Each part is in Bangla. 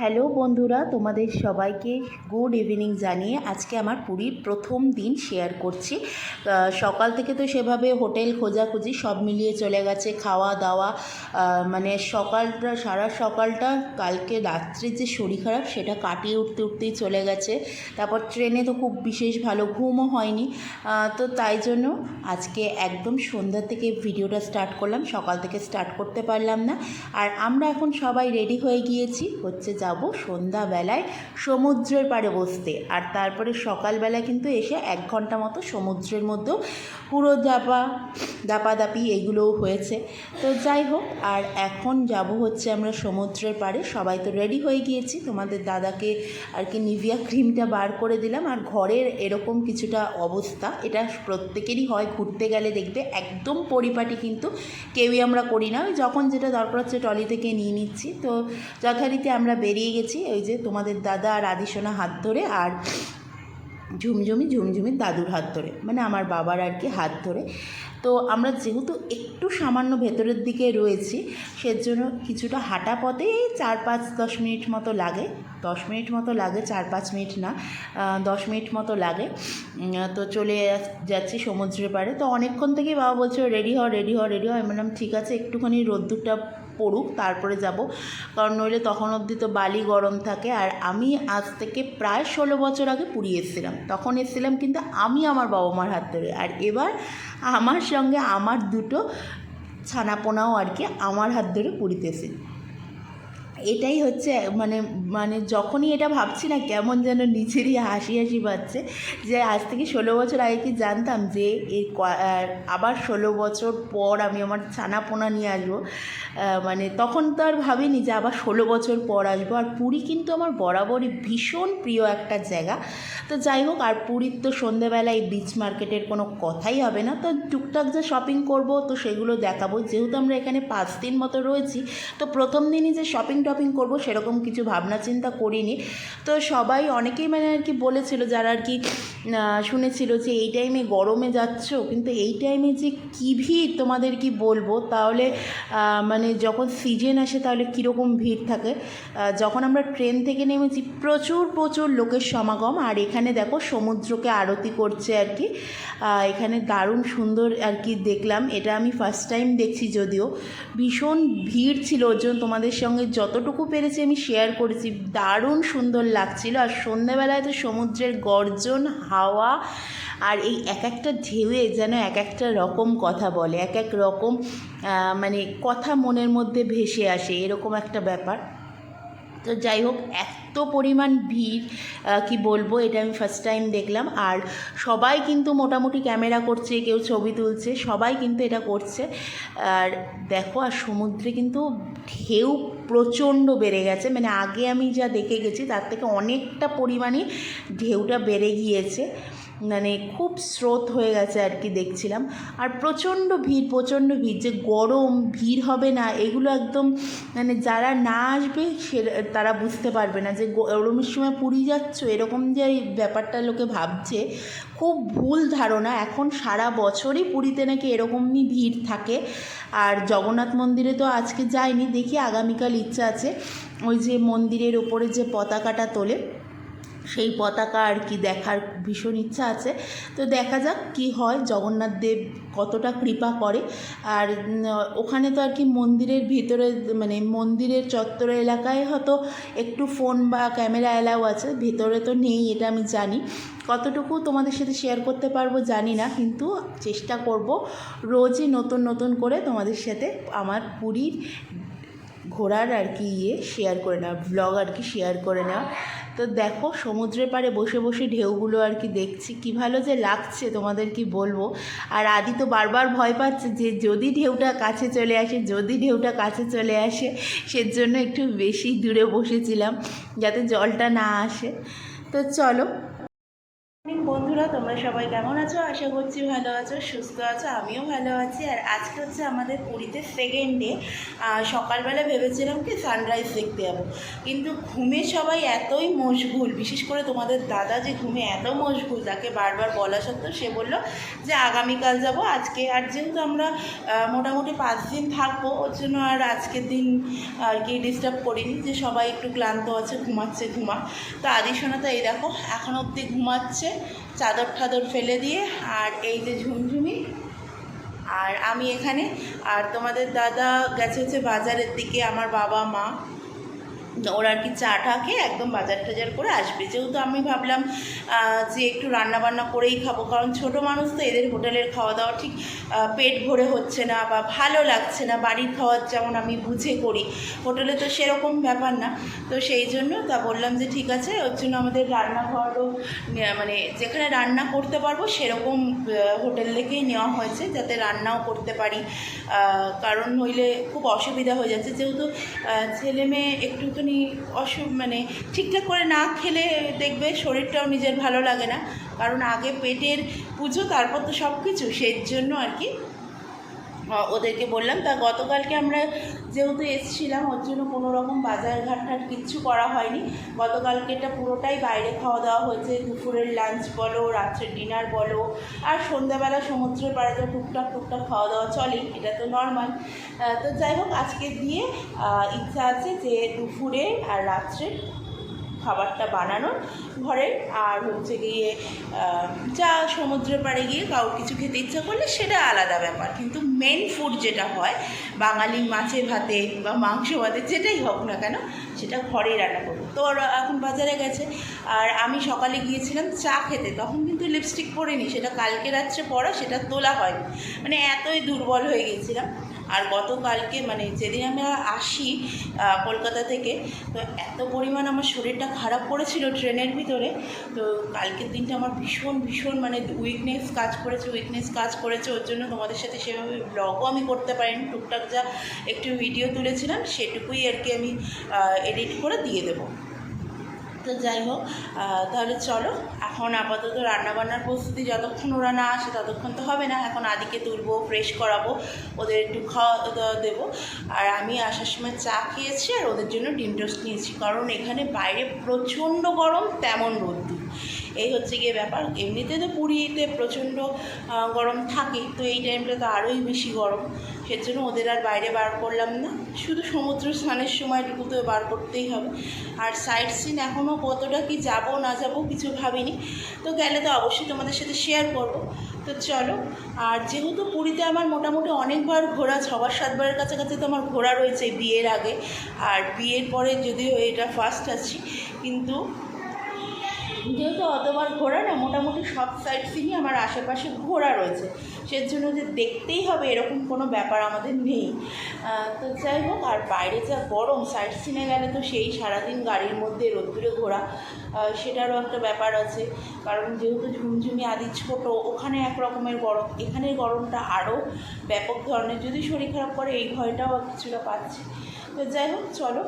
হ্যালো বন্ধুরা, তোমাদের সবাইকে গুড ইভিনিং জানিয়ে আজকে আমার পুরীর প্রথম দিন শেয়ার করছি। সকাল থেকে তো সেভাবে হোটেল খোঁজাখুঁজি সব মিলিয়ে চলে গেছে, খাওয়া দাওয়া মানে সকালটা, সারা সকালটা, কালকে রাত্রে যে শরীর খারাপ সেটা কাটিয়ে উঠতে উঠতেই চলে গেছে। তারপর ট্রেনে তো খুব বিশেষ ভালো ঘুমও হয়নি। তো তাই জন্য আজকে একদম সন্ধ্যা থেকে ভিডিওটা স্টার্ট করলাম, সকাল থেকে স্টার্ট করতে পারলাম না। আর আমরা এখন সবাই রেডি হয়ে গিয়েছি, হচ্ছে যাব সন্ধ্যাবেলায় সমুদ্রের পাড়ে বসতে। আর তারপরে সকালবেলা কিন্তু এসে এক ঘণ্টা মতো সমুদ্রের মধ্যেও পুরো দাপা, দাপাদাপি এগুলোও হয়েছে। তো যাই হোক, আর এখন যাব হচ্ছে আমরা সমুদ্রের পাড়ে। সবাই তো রেডি হয়ে গিয়েছি। তোমাদের দাদাকে আর কি নিভিয়া ক্রিমটা বার করে দিলাম। আর ঘরের এরকম কিছুটা অবস্থা, এটা প্রত্যেকেরই হয়। ঘুরতে গেলে দেখবে একদম পরিপাটি কিন্তু কেউই আমরা করি না। যখন যেটা দরকার হচ্ছে টলি থেকে নিয়ে নিচ্ছি। তো যথারীতি আমরা বেরিয়ে গেছি, ওই যে তোমাদের দাদা আর আদিসোনা হাত ধরে আর ঝুমঝুমি ঝুমঝুমির দাদুর হাত ধরে মানে আমার বাবার আর কি হাত ধরে। তো আমরা যেহেতু একটু সামান্য ভেতরের দিকে রয়েছি, সেজন্য কিছুটা হাঁটা পথে এই চার পাঁচ দশ মিনিট মতো লাগে। দশ মিনিট মতো লাগে, চার পাঁচ মিনিট না দশ মিনিট মতো লাগে। তো চলে যাচ্ছি সমুদ্রের পাড়ে। তো অনেকক্ষণ থেকেই বাবা বলছে রেডি হ রেডি হ রেডি হ। আমি বললাম, ঠিক আছে, একটুখানি রোদ্দুরটা পড়ুক, তারপরে যাব। কারণ নইলে তখন অবধি তো বালি গরম থাকে। আর আমি আজ থেকে প্রায় ষোলো বছর আগে পুরী এসেছিলাম তখন এসেছিলাম কিন্তু আমি আমার বাবা মার হাত ধরে। আর এবার আমার সঙ্গে আমার দুটো ছানাপোনাও আর কি আমার হাত ধরে পুরীতে এটাই হচ্ছে মানে মানে যখনই এটা ভাবছি না কেমন যেন নিজেরই হাসি হাসি পাচ্ছে যে আজ থেকে ষোলো বছর আগে কি জানতাম যে এই আহ, আবার ষোলো বছর পর আমি আমার ছানাপোনা নিয়ে আসব মানে তখন তো আর ভাবিনি যে আবার ষোলো বছর পর আসব। আর পুরী কিন্তু আমার বরাবরই ভীষণ প্রিয় একটা জায়গা। তো যাই হোক আর পুরীর তো সন্ধেবেলায় বিচ মার্কেটের কোনো কথাই হবে না। তো টুকটাক যে শপিং করব তো সেগুলো দেখাবো। যেহেতু আমরা এখানে পাঁচ দিন মতো রয়েছি তো প্রথম দিনই যে শপিং টপিং করব, সেরকম কিছু ভাবনা চিন্তা করিনি। তো সবাই অনেকেই মানে আর কি বলেছিল, যারা আর কি শুনেছিল যে এই টাইমে গরমে যাচ্ছ, কিন্তু এই টাইমে যে কী ভিড় তোমাদের কি বলব? তাহলে মানে যখন সিজন আসে তাহলে কীরকম ভিড় থাকে? যখন আমরা ট্রেন থেকে নেমেছি, প্রচুর প্রচুর লোকের সমাগম। আর এখানে দেখো, সমুদ্রকে আরতি করছে আর কি। এখানে দারুণ সুন্দর আর কি দেখলাম। এটা আমি ফার্স্ট টাইম দেখছি যদিও। ভীষণ ভিড় ছিল ওর জন্য। তোমাদের সঙ্গে যতটুকু পেরেছি আমি শেয়ার করেছি। দারুণ সুন্দর লাগছিল। আর সন্ধ্যেবেলায় তো সমুদ্রের গর্জন, হাওয়া, আর এই এক একটা ঢেউয়ে যেন এক একটা রকম কথা বলে, এক এক রকম মানে কথা মনের মধ্যে ভেসে আসে, এরকম একটা ব্যাপার। তো যাই হোক এত পরিমাণ ভিড় কি বলব, এটা আমি ফার্স্ট টাইম দেখলাম। আর সবাই কিন্তু মোটামুটি ক্যামেরা করছে, কেউ ছবি তুলছে, সবাই কিন্তু এটা করছে। আর দেখো, আর সমুদ্রে কিন্তু ঢেউ প্রচণ্ড বেড়ে গেছে। মানে আগে আমি যা দেখে গেছি, তার থেকে অনেকটা পরিমাণে ঢেউটা বেড়ে গিয়েছে। মানে খুব স্রোত হয়ে গেছে আর কি দেখছিলাম। আর প্রচণ্ড ভিড় প্রচণ্ড ভিড়, যে গরম, ভিড় হবে না, এগুলো একদম মানে যারা না আসবে সে তারা বুঝতে পারবে না যে গরমের সময় পুরী যাচ্ছ, এরকম যে ব্যাপারটা লোকে ভাবছে, খুব ভুল ধারণা। এখন সারা বছরই পুরীতে নাকি এরকমই ভিড় থাকে। আর জগন্নাথ মন্দিরে তো আজকে যায়নি দেখি আগামীকাল ইচ্ছা আছে। ওই যে মন্দিরের ওপরে যে পতাকাটা তোলে সেই পতাকা আর কি দেখার ভীষণ ইচ্ছা আছে। তো দেখা যাক কি হয়, জগন্নাথ দেব কতটা কৃপা করে। আর ওখানে তো আর কি মন্দিরের ভিতরে মানে মন্দিরের চত্বর এলাকায় হয়তো একটু ফোন বা ক্যামেরা অ্যালাউ আছে, ভেতরে তো নেই এটা আমি জানি। কতটুকু তোমাদের সাথে শেয়ার করতে পারব জানি না, কিন্তু চেষ্টা করব রোজই নতুন নতুন করে তোমাদের সাথে আমার পুরীর ঘোরার আর কি ইয়ে শেয়ার করে নেওয়া ব্লগ আর কি শেয়ার করে নেওয়া। তো দেখো, সমুদ্রের পাড়ে বসে বসে ঢেউগুলো আর কি দেখছি। কী ভালো যে লাগছে, তোমাদের কি বলব? আর আদি তো বারবার ভয় পাচ্ছে যে যদি ঢেউটা কাছে চলে আসে, যদি ঢেউটা কাছে চলে আসে, সেজন্য একটু বেশি দূরে বসেছিলাম যাতে জলটা না আসে। তো চলো বন্ধুরা, তোমরা সবাই কেমন আছো? আশা করছি ভালো আছো, সুস্থ আছো, আমিও ভালো আছি। আর আজকে হচ্ছে আমাদের পুরীতে সেকেন্ড ডে সকালবেলা ভেবেছিলাম কি সানরাইজ দেখতে যাব। কিন্তু ঘুমে সবাই এতই মশগুল, বিশেষ করে তোমাদের দাদা যে ঘুমে এত মশগুল, তাকে বারবার বলা সত্ত্বেও সে বলল যে আগামীকাল যাব, আজকে আর যেহেতু আমরা মোটামুটি পাঁচ দিন থাকব, ওর জন্য আর আজকের দিন আর কি ডিস্টার্ব করিনি যে সবাই একটু ক্লান্ত আছে, ঘুমাচ্ছে ঘুমা তো আদি সোনা তো এই দেখো, এখন অবধি ঘুমাচ্ছে। চাদর ঠাদর ফেলে দিয়ে আর এই যে ঝুমঝুমি। আর আমি এখানে, আর তোমাদের দাদা গেছে হচ্ছে বাজারের দিকে, আমার বাবা, মা। ওরা আর কি চা টা খেয়ে একদম বাজার টাজার করে আসবে। যেহেতু আমি ভাবলাম যে একটু রান্না বান্না করেই খাব, কারণ ছোট মানুষ তো এদের হোটেলের খাওয়া দাওয়া ঠিক পেট ভরে হচ্ছে না বা ভালো লাগছে না, বাড়ির খাওয়ার যেমন আমি বুঝে করি। হোটেলে তো সেরকম ব্যাপার না। তো সেই জন্য তা বললাম যে ঠিক আছে, ওর জন্য আমাদের রান্নাঘরও মানে যেখানে রান্না করতে পারব সেরকম হোটেল থেকেই নেওয়া হয়েছে, যাতে রান্নাও করতে পারি। কারণ নইলে খুব অসুবিধা হয়ে যাচ্ছে। যেহেতু ছেলে মেয়ে একটুখানি অসু মানে ঠিকঠাক করে না খেলে দেখবে শরীরটাও নিজের ভালো লাগে না। কারণ আগে পেটের পুজো, তারপর তো সব কিছু সেই জন্য আর কি ওদেরকে বললাম, তা গতকালকে আমরা যেহেতু এসেছিলাম, ওর জন্য কোনো রকম বাজার ঘাট টাট কিচ্ছু করা হয়নি। গতকালকে এটা পুরোটাই বাইরে খাওয়া দাওয়া হয়েছে। দুপুরের লাঞ্চ বলো, রাত্রের ডিনার বলো, আর সন্ধ্যাবেলা সমুদ্রের পাড়ে তো টুকটাক টুকটাক খাওয়া দাওয়া চলে এটা তো নর্মাল তো যাই হোক, আজকে দিয়ে ইচ্ছা আছে যে দুপুরে আর রাত্রে খাবারটা বানানোর ঘরে। আর হচ্ছে গিয়ে যা সমুদ্রের পাড়ে গিয়ে কাউ কিছু খেতে ইচ্ছা করলে সেটা আলাদা ব্যাপার। কিন্তু মেন ফুড যেটা হয়, বাঙালি মাছে ভাতে বা মাংস ভাতে, যেটাই হোক না কেন, সেটা ঘরেই রান্না করব। তো এখন বাজারে গেছে। আর আমি সকালে গিয়েছিলাম চা খেতে, তখন কিন্তু লিপস্টিক পরিনি, সেটা কালকে রাত্রে পরা, সেটা তোলা হয়নি। মানে এতই দুর্বল হয়ে গেছিলাম আর গতকালকে মানে যেদিন আমরা আসি কলকাতা থেকে, তো এত পরিমাণ আমার শরীরটা খারাপ করেছিল ট্রেনের ভিতরে। তো কালকের দিনটা আমার ভীষণ ভীষণ মানে উইকনেস কাজ করেছে উইকনেস কাজ করেছে। ওর জন্য তোমাদের সাথে সেভাবে ব্লগও আমি করতে পারিনি। টুকটাক যা একটু ভিডিও তুলেছিলাম, সেটুকুই আর কি আমি এডিট করে দিয়ে দেবো। তো যাই হোক তাহলে চলো, এখন আপাতত রান্নাবান্নার প্রস্তুতি যতক্ষণ ওরা না আসে ততক্ষণ তো হবে না, এখন আদিকে তুলবো ফ্রেশ করাবো, ওদের একটু খাওয়া দাওয়া দেবো। আর আমি আসার সময় চা খেয়েছি আর ওদের জন্য ডিম টোস্ট নিয়েছি, কারণ এখানে বাইরে প্রচণ্ড গরম, তেমন রোদ্দুর। এই হচ্ছে গিয়ে ব্যাপার, এমনিতে তো পুরীতে প্রচণ্ড গরম থাকে তো এই টাইমটা তো আরোই বেশি গরম। সেজন্য ওদের আর বাইরে বার করলাম না। শুধু সমুদ্র স্নানের সময়টুকু তো বার করতেই হবে। আর সাইড সিন এখনও কতটা কি যাব, না যাব কিছু ভাবিনি। তো গেলে তো অবশ্যই তোমাদের সাথে শেয়ার করব। তো চলো, আর যেহেতু পুরীতে আমার মোটামুটি অনেকবার ঘোরা, ছবার, সাতবারের কাছাকাছি তো আমার ঘোরা রয়েছে বিয়ের আগে। আর বিয়ের পরে যদিও এটা ফার্স্ট আছি, কিন্তু যেহেতু অতবার ঘোরা না, মোটামুটি সব সাইড সিনই আমার আশেপাশে ঘোরা রয়েছে। সেজন্য যে দেখতেই হবে এরকম কোনো ব্যাপার আমাদের নেই। তো যাই হোক, আর বাইরে যা গরম সাইড সিনে গেলে তো সেই সারাদিন গাড়ির মধ্যে রোদ্দুরে ঘোরা সেটারও একটা ব্যাপার আছে। কারণ যেহেতু ঝুমঝুমি আদি ছোট, ওখানে এক রকমের গরম, এখানের গরমটা আরও ব্যাপক ধরনের। যদি শরীর খারাপ করে, এই ভয়টাও কিছুটা পাচ্ছি। তো যাই হোক, চলো।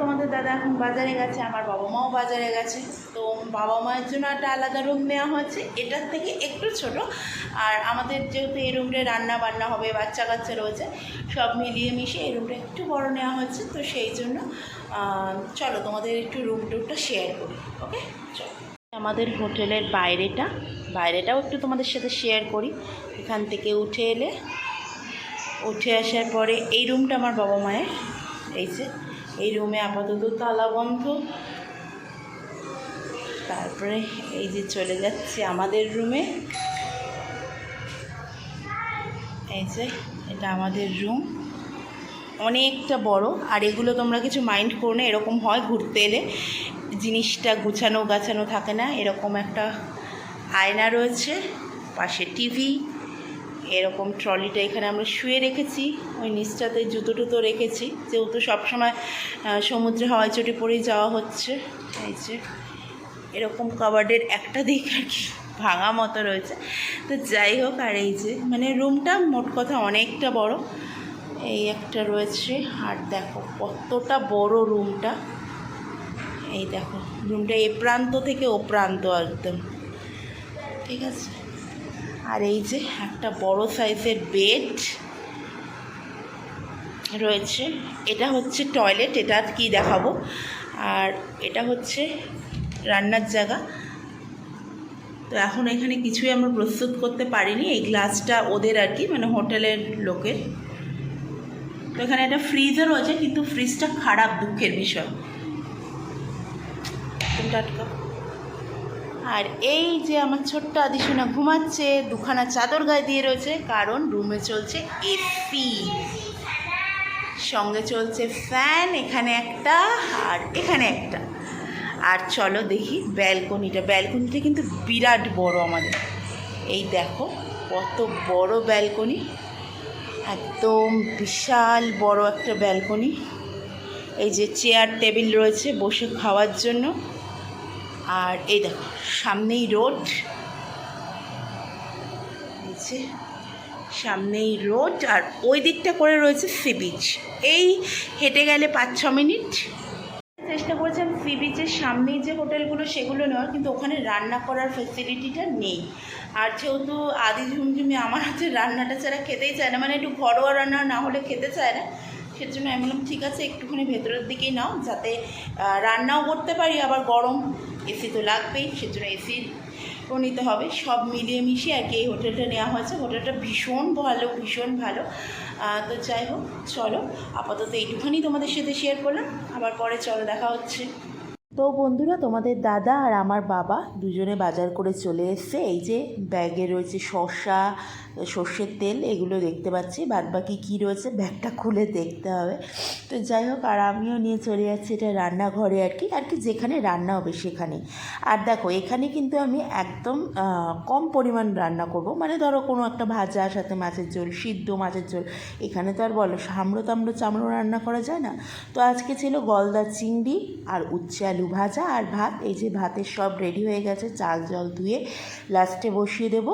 তোমাদের দাদা এখন বাজারে গেছে, আমার বাবা মাও বাজারে গেছে। তো বাবা মায়ের জন্য একটা আলাদা রুম নেওয়া হয়েছে। এটার থেকে একটু ছোট। আর আমাদের যেহেতু এই রুমটায় রান্না বান্না হবে বাচ্চা কাচ্চা রয়েছে, সব মিলিয়ে মিশিয়ে এই রুমটা একটু বড় নেওয়া হয়েছে। তো সেই জন্য চলো তোমাদের একটু রুম টুরটা শেয়ার করি ওকে চলো। আমাদের হোটেলের বাইরেটা, বাইরেটাও একটু তোমাদের সাথে শেয়ার করি। এখান থেকে উঠে এলে, উঠে আসার পরে এই রুমটা আমার বাবা মায়ের, এই যে। এই রুমে আপাতত তালা বন্ধ। তারপরে এই যে চলে যাচ্ছে আমাদের রুমে এই যে এটা আমাদের রুম অনেকটা বড়, আর এগুলো তোমরা কিছু মাইন্ড করো না, এরকম হয় ঘুরতে এলে। জিনিসটা গুছানো গাছানো থাকে না, এরকম একটা আয়না রয়েছে, পাশে টিভি এরকম ট্রলিটা এখানে আমরা শুয়ে রেখেছি। ওই নিচটাতে জুতো টুতো রেখেছি। যেহেতু সবসময় সমুদ্রে হাওয়াই চটি পরেই যাওয়া হচ্ছে, এই যে এরকম কাবার্ডের একটা দিক আর কি ভাঙা মতো রয়েছে। তো যাই হোক, আর এই যে মানে রুমটা মোট কথা অনেকটা বড়। এই একটা রয়েছে, আর দেখো কতটা বড় রুমটা। এই দেখো, রুমটা এ প্রান্ত থেকে ও প্রান্ত একদম। ঠিক আছে? আর এই যে একটা বড় সাইজের বেড রয়েছে। এটা হচ্ছে টয়লেট, এটা কি দেখাবো? আর এটা হচ্ছে রান্নার জায়গা। তো এখন এখানে কিছুই আমরা প্রস্তুত করতে পারিনি, এই গ্লাসটা ওদের আর কি মানে হোটেলের লোকের। তো এখানে একটা ফ্রিজও রয়েছে কিন্তু ফ্রিজটা খারাপ দুঃখের বিষয়। টাটকা। আর এই যে আমার ছোট্ট আদিসোনা ঘুমাচ্ছে, দুখানা চাদর গায়ে দিয়ে রয়েছে, কারণ রুমে চলছে এসি সঙ্গে চলছে ফ্যান এখানে একটা আর এখানে একটা। আর চলো দেখি ব্যালকনিটা ব্যালকনিটা কিন্তু বিরাট বড় আমাদের। এই দেখো, কত বড় ব্যালকনি একদম বিশাল বড় একটা ব্যালকনি এই যে চেয়ার টেবিল রয়েছে বসে খাওয়ার জন্য। আর এই দেখো, সামনেই রোড। সামনেই রোড আর ওই দিকটা করে রয়েছে সি বিচ। এই হেঁটে গেলে পাঁচ ছ মিনিট। চেষ্টা করেছিলাম সি বিচের সামনেই যে হোটেলগুলো, সেগুলো নেওয়ার, কিন্তু ওখানে রান্না করার ফেসিলিটিটা নেই। আর যেহেতু আদি ঝুমঝুমি আমার হাতে রান্নাটা ছাড়া খেতেই চায় না মানে একটু ঘরোয়া রান্না না হলে খেতে চায় না, সেজন্য আমি বললাম, ঠিক আছে, একটুখানি ভেতরের দিকেই নাও, যাতে রান্নাও করতে পারি, আবার গরম এসি তো লাগবেই, সেজন্য এসি ও নিতে হবে। সব মিলিয়ে মিশিয়ে আর কি এই হোটেলটা নেওয়া হয়েছে। হোটেলটা ভীষণ ভালো ভীষণ ভালো। তো যাই হোক, চলো, আপাতত এইটুখানি তোমাদের সাথে শেয়ার করলাম। আবার পরে চলো, দেখা হচ্ছে। তো বন্ধুরা, তোমাদের দাদা আর আমার বাবা দুজনে বাজার করে চলে এসছে। এই যে ব্যাগে রয়েছে শসা সর্ষের তেল, এগুলো দেখতে পাচ্ছি। বাদ বাকি কী রয়েছে, ব্যাগটা খুলে দেখতে হবে। তো যাই হোক, আর আমিও নিয়ে চলে যাচ্ছি এটা রান্নাঘরে আর কি। আর কি যেখানে রান্না হবে সেখানে। আর দেখো, এখানে কিন্তু আমি একদম কম পরিমাণ রান্না করব। মানে ধরো কোনো একটা ভাজা, সাথে মাছের ঝোল, সিদ্ধ মাছের ঝোল। এখানে তো আর বলো, সামড়ো তামড়ো চামড়ো রান্না করা যায় না? তো আজকে ছিল গলদা চিংড়ি আর উচ্ছে আলু ভাজা আর ভাত। এই যে ভাতের সব রেডি হয়ে গেছে, চাল জল ধুয়ে লাস্টে বসিয়ে দেবো।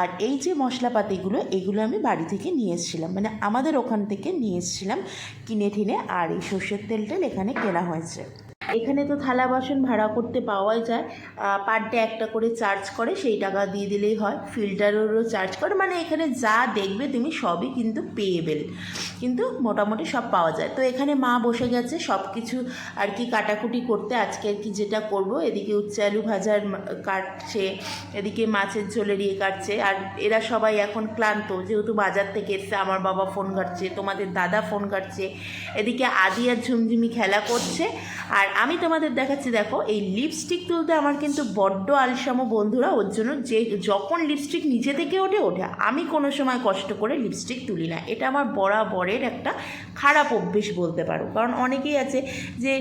আর এই যে মশলাপাতিগুলো এগুলো আমি বাড়ি থেকে নিয়ে এসেছিলাম। মানে আমাদের ওখান থেকে নিয়ে এসেছিলাম কিনে টিনে আর এই সর্ষের তেলটা এখানে কেনা হয়েছে। এখানে তো থালা বাসন ভাড়া করতে পাওয়াই যায়। পার ডে একটা করে চার্জ করে, সেই টাকা দিয়ে দিলেই হয়। ফিল্টারেরও চার্জ করে মানে এখানে যা দেখবে তুমি সবই কিন্তু পেয়েবেল কিন্তু মোটামুটি সব পাওয়া যায়। তো এখানে মা বসে গেছে সব কিছু আর কি কাটাকুটি করতে। আজকে আর কি যেটা করব, এদিকে উচ্ছে আলু ভাজার কাটছে, এদিকে মাছের ঝোলের ইয়ে কাটছে। আর এরা সবাই এখন ক্লান্ত, যেহেতু বাজার থেকে এসছে, আমার বাবা ফোন কাটছে তোমাদের দাদা ফোন কাটছে এদিকে আদি আর ঝুমঝুমি খেলা করছে। আর আমি তোমাদের দেখাচ্ছি, দেখো, এই লিপস্টিক তুলতে আমার কিন্তু বড্ড আলসামো বন্ধুরা, ওর জন্য যে যখন লিপস্টিক নিজে থেকে ওঠে ওঠে। আমি কোনো সময় কষ্ট করে লিপস্টিক তুলি না। এটা আমার বরাবরের একটা খারাপ অভ্যেস বলতে পারো। কারণ অনেকেই আছে যে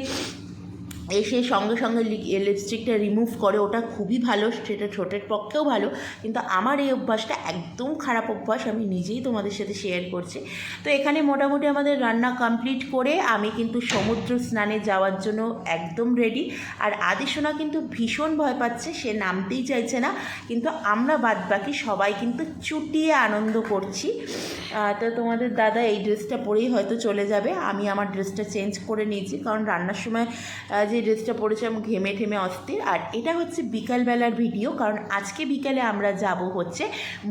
এসে সঙ্গে সঙ্গে লিপস্টিকটা রিমুভ করে ওটা খুবই ভালো সেটা ঠোঁটের পক্ষেও ভালো। কিন্তু আমার এই অভ্যাসটা একদম খারাপ অভ্যাস আমি নিজেই তোমাদের সাথে শেয়ার করছি। তো এখানে মোটামুটি আমাদের রান্না কমপ্লিট করে আমি কিন্তু সমুদ্র স্নানে যাওয়ার জন্য একদম রেডি আর আদিসোনা কিন্তু ভীষণ ভয় পাচ্ছে সে নামতেই চাইছে না। কিন্তু আমরা বাদ বাকি সবাই কিন্তু চুটিয়ে আনন্দ করছি। তো তোমাদের দাদা এই ড্রেসটা পরেই হয়তো চলে যাবে। আমি আমার ড্রেসটা চেঞ্জ করে নিয়েছি কারণ রান্নার সময় আহ, যে ড্রেসটা পরেছি আমি ঘেমে ঠেমে অস্থির। আর এটা হচ্ছে বিকালবেলার ভিডিও, কারণ আজকে বিকালে আমরা যাব হচ্ছে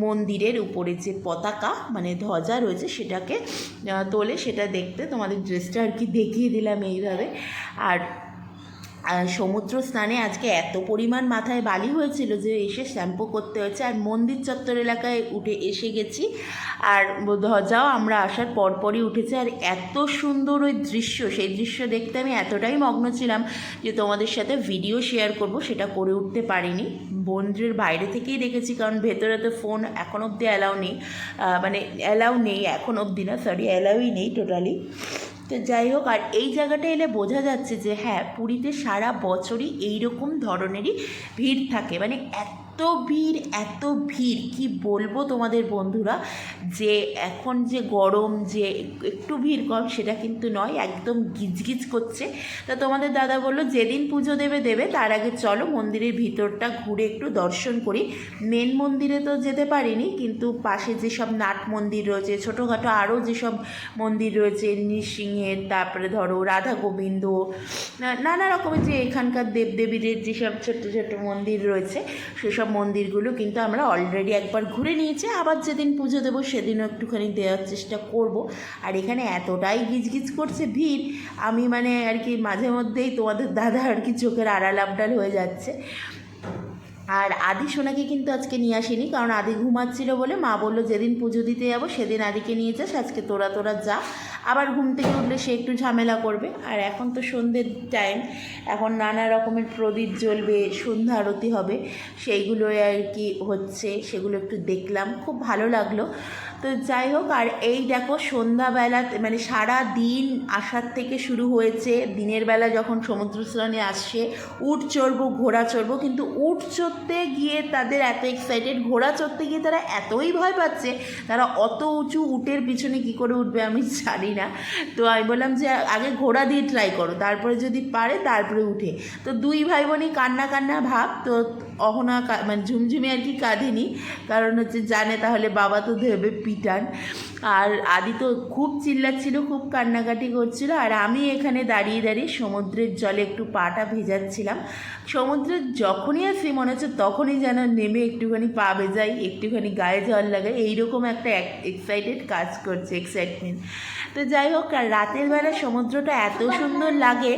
মন্দিরের উপরে যে পতাকা মানে ধ্বজা রয়েছে সেটাকে তোলে সেটা দেখতে। তোমাদের ড্রেসটা আর কি দেখিয়ে দিলাম এইভাবে। আর আর সমুদ্র স্নানে আজকে এত পরিমাণ মাথায় বালি হয়েছিল যে এসে শ্যাম্পু করতে হয়েছে আর মন্দির চত্বর এলাকায় উঠে এসে গেছি। আর ধ্বজাও আমরা আসার পরপরই উঠেছে আর এত সুন্দর ওই দৃশ্য, সেই দৃশ্য দেখতে আমি এতটাই মগ্ন ছিলাম যে তোমাদের সাথে ভিডিও শেয়ার করব, সেটা করে উঠতে পারিনি। বন্ধুর বাইরে থেকেই দেখেছি, কারণ ভেতরে তো ফোন এখন অবধি অ্যালাউ নেই। মানে অ্যালাউ নেই, এখন অবধি না সরি অ্যালাউই নেই টোটালি তো যাই হোক, আর এই জায়গাটা এলে বোঝা যাচ্ছে যে হ্যাঁ পুরীতে সারা বছরই এই রকম ধরনেরই ভিড় থাকে। মানে এত এত ভিড় এত ভিড়, কি বলব তোমাদের বন্ধুরা? যে এখন যে গরম, যে একটু ভিড় কম, সেটা কিন্তু নয়, একদম গিজগিজ করছে। তা তোমাদের দাদা বলল, যেদিন পুজো দেবে দেবে, তার আগে চলো মন্দিরের ভিতরটা ঘুরে একটু দর্শন করি। মেন মন্দিরে তো যেতে পারিনি, কিন্তু পাশে যেসব নাট মন্দির রয়েছে, ছোটোখাটো আরও যেসব মন্দির রয়েছে, নৃসিংহের, তারপরে ধরো রাধা গোবিন্দ নানা রকমের যে এখানকার দেবদেবীদের যেসব ছোট্ট ছোট্ট মন্দির রয়েছে, সেসব মন্দিরগুলো কিন্তু আমরা অলরেডি একবার ঘুরে নিয়েছি। আবার যেদিন পুজো দেবো সেদিনও একটুখানি দেওয়ার চেষ্টা করব। আর এখানে এতটাই গিজগিজ করছে ভিড়, আমি মানে আর কি মাঝে মধ্যেই তোমাদের দাদা আর কি চোখের আড়াল আবডাল হয়ে যাচ্ছে। আর আদি সোনাকে কিন্তু আজকে নিয়ে আসিনি, কারণ আদি ঘুমাচ্ছিল বলে মা বলল, যেদিন পুজো দিতে যাব, সেদিন আদিকে নিয়ে যাস, আজকে তোরা তোরা যা। আবার ঘুম থেকে উঠলে সে একটু ঝামেলা করবে। আর এখন তো সন্ধ্যের টাইম এখন নানা রকমের প্রদীপ জ্বলবে, সন্ধ্যা আরতি হবে সেইগুলো আর কি হচ্ছে, সেগুলো একটু দেখলাম। খুব ভালো লাগল। তো যাই হোক, আর এই দেখো সন্ধ্যাবেলা মানে সারা দিন আসার থেকে শুরু হয়েছে। দিনের বেলা যখন সমুদ্র স্নানে আসছে উট চড়বো, ঘোড়া চড়বো, কিন্তু উট চড়তে গিয়ে তাদের এত এক্সাইটেড ঘোড়া চড়তে গিয়ে তারা এতই ভয় পাচ্ছে, তারা অত উঁচু উটের পিছনে কি করে উঠবে আমি জানি না। তো আমি বললাম যে, আগে ঘোড়া দিয়ে ট্রাই করো, তারপরে যদি পারে তারপরে উঠে। তো দুই ভাই বোনই কান্না কান্না ভাব, তো অহনা মানে ঝুমঝুমি আর কি কাঁদেনি কারণ হচ্ছে জানে তাহলে বাবা তো দেবে পিটান আর আদি তো খুব চিল্লাচ্ছিল, খুব কান্নাকাটি করছিল। আর আমি এখানে দাঁড়িয়ে দাঁড়িয়ে সমুদ্রের জলে একটু পাটা ভেজাচ্ছিলাম। সমুদ্রের যখনই আসি মনে হচ্ছে তখনই যেন নেমে একটুখানি পা ভেজাই, একটুখানি গায়ে জল লাগাই। এইরকম একটা এক্সাইটেড কাজ করছে এক্সাইটমেন্ট তো যাই হোক, আর রাতের বেলা সমুদ্রটা এত সুন্দর লাগে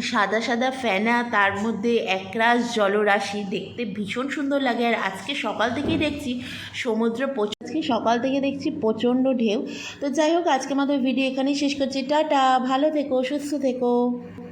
সাদা সাদা ফেনা, তার মধ্যে একরাশ জলরাশি দেখতে ভীষণ সুন্দর লাগে। আর আজকে সকাল থেকেই দেখছি সমুদ্র আজকে সকাল থেকে দেখছি প্রচণ্ড ঢেউ। তো যাই হোক, আজকে আমাদের ভিডিও এখানেই শেষ করছি। টাটা, ভালো থেকো, সুস্থ থেকো।